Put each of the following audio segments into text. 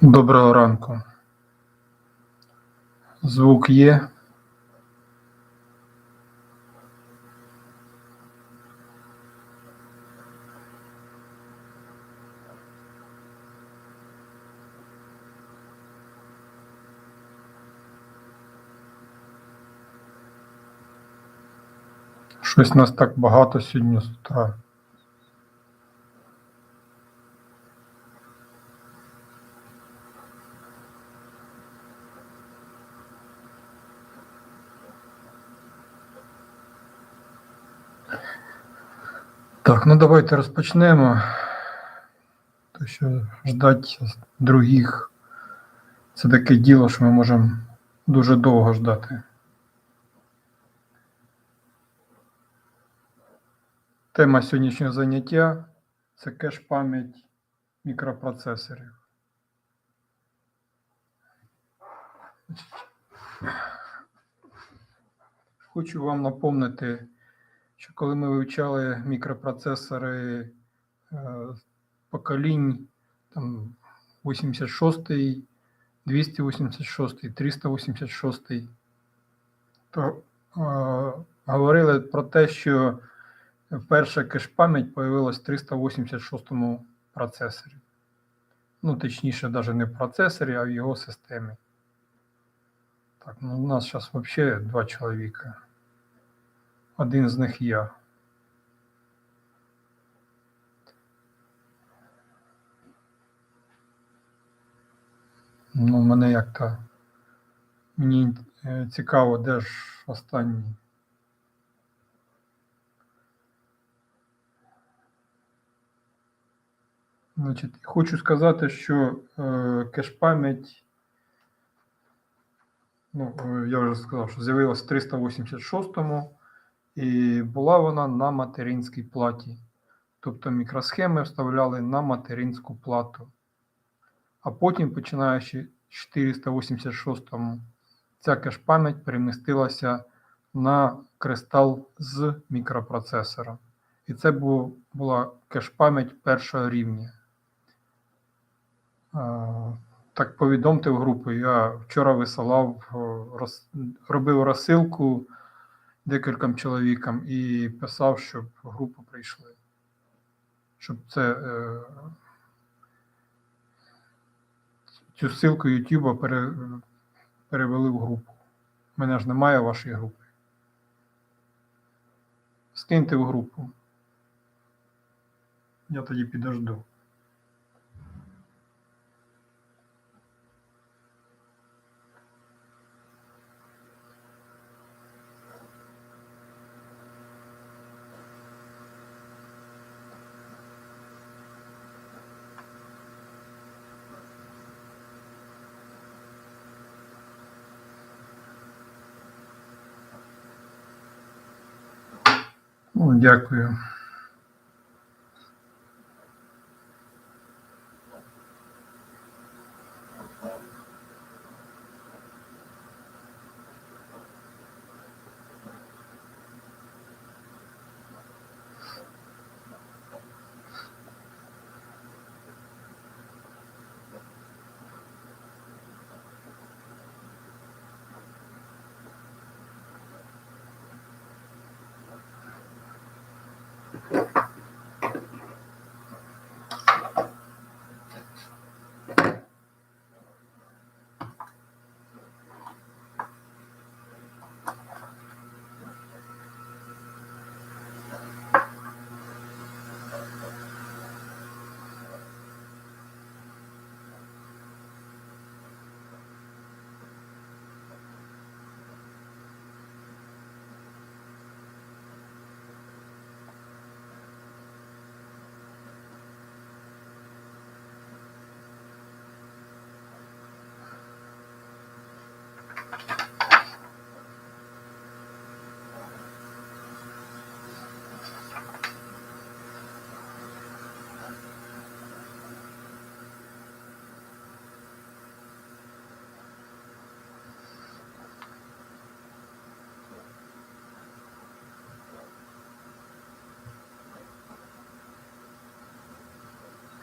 Доброго ранку. Звук є. Щось нас так багато сьогодні з утра. Так, ну давайте розпочнемо. То що ждать других це таке діло, що ми можемо дуже довго ждати. Тема сьогоднішнього заняття це кеш-пам'ять мікропроцесорів. Хочу вам напомнити, що коли ми вивчали мікропроцесори е, поколінь там 86, 286, 386, то е, говорили про те, що перша кеш-пам'ять появилась в 386 процесорі. Ну, точніше, навіть не в процесорі, а в його системі. Так, ну у нас зараз взагалі два чоловіка. Один з них я. Ну, мене як то мені е, цікаво, де ж останній. Значить, хочу сказати, що е, кеш-пам'ять, ну, е, я вже сказав, що з'явилася в 386-му, і була вона на материнській платі. Тобто мікросхеми вставляли на материнську плату. А потім, починаючи з 486-му, ця кеш-пам'ять перемістилася на кристал з мікропроцесора. І це була кеш-пам'ять першого рівня. Так повідомте в групу. Я вчора висилав, роз, робив розсилку декільком чоловікам і писав, щоб в групу прийшли. Щоб це е, цю ссылку пере, перевели в групу. У мене ж немає вашої групи. Скиньте в групу. Я тоді підожду. Ну, дякую.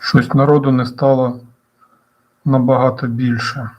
Щось народу не стало набагато більше.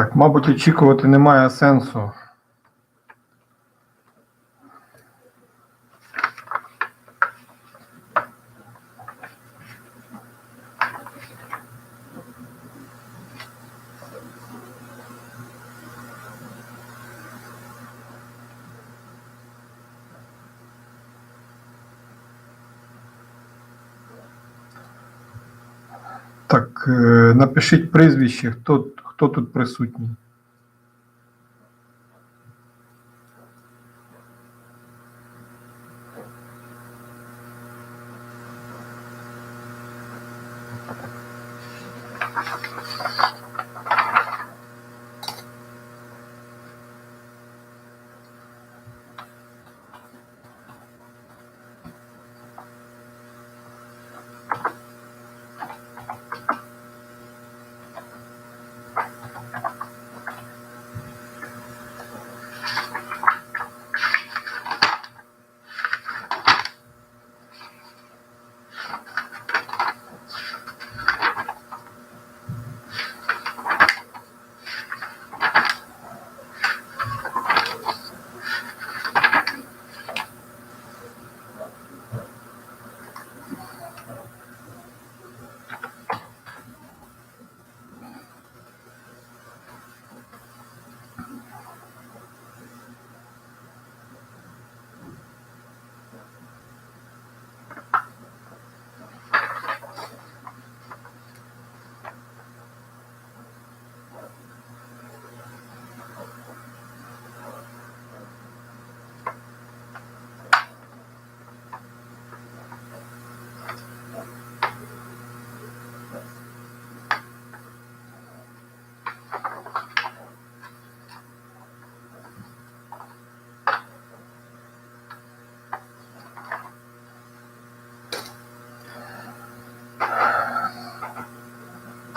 Так, мабуть, очікувати немає сенсу. Так, е, напишіть прізвище, хто, хто тут присутній.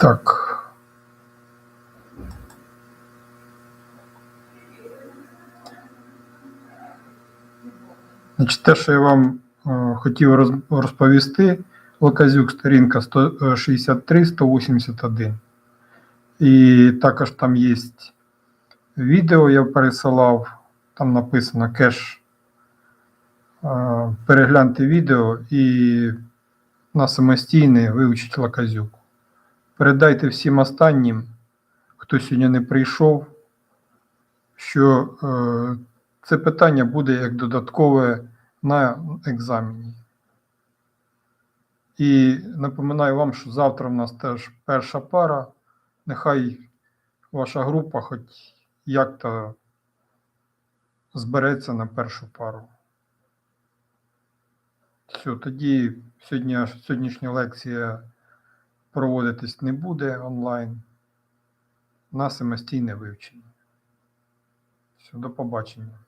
Так. Значить, те, що я вам е, хотів розповісти, Лаказюк, сторінка 163-181. І також там є відео, я пересилав, там написано кеш. Е, Перегляньте відео і на самостійне вивчіть Лаказюк. Передайте всім останнім, хто сьогодні не прийшов, що е, це питання буде як додаткове на екзамені. І напоминаю вам, що завтра в нас теж перша пара. Нехай ваша група хоч як-то збереться на першу пару. Все, тоді сьогодні, сьогоднішня лекція проводитись не буде онлайн на самостійне вивчення. До побачення.